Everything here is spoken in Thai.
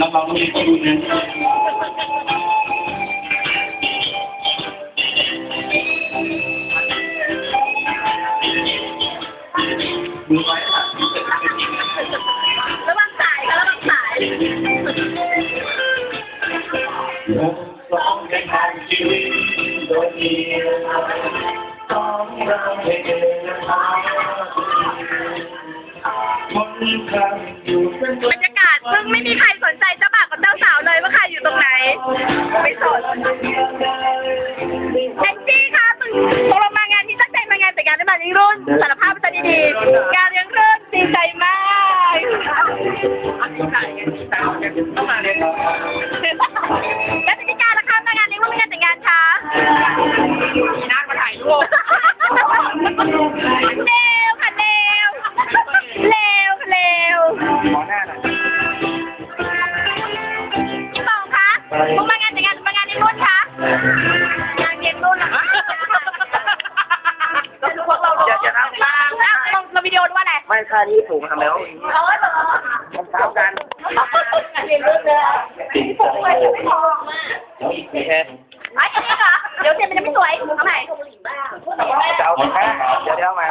ดูไว้ค่ะระวังสายค่ะระวังสายสองกันทางชีวิตโดยมีต้องเราให้เดินทางคนคำอยู่เป็นตัว บรรยากาศซึ่งไม่มีใครสน รุ่นสารภาพมันจะดีๆงานเลี้ยงรุ่นดีใจมากดีใจกันดีใจกันต้องมาเนี่ยแล้วจะมีการละคะมางานเลี้ยงรุ่นไม่งานแต่งงานคะมีนักมาถ่ายรูปเร็วค่ะเร็วเร็วค่ะเร็วขอหน้าหน่อยพี่ปองคะมึงมางานแต่งงานหรือมางานเลี้ยงรุ่น ไม่ค่าที่ถูกทำแล้วเอาไว้เหรอเท้ากันเรียนรู้เลยผมไปจะไม่พอมากโอเคไอ้ยังเหรอเดี๋ยวเจมมันจะไม่สวยทำไมจะเอาแค่เดี๋ยวเดี๋ยวมา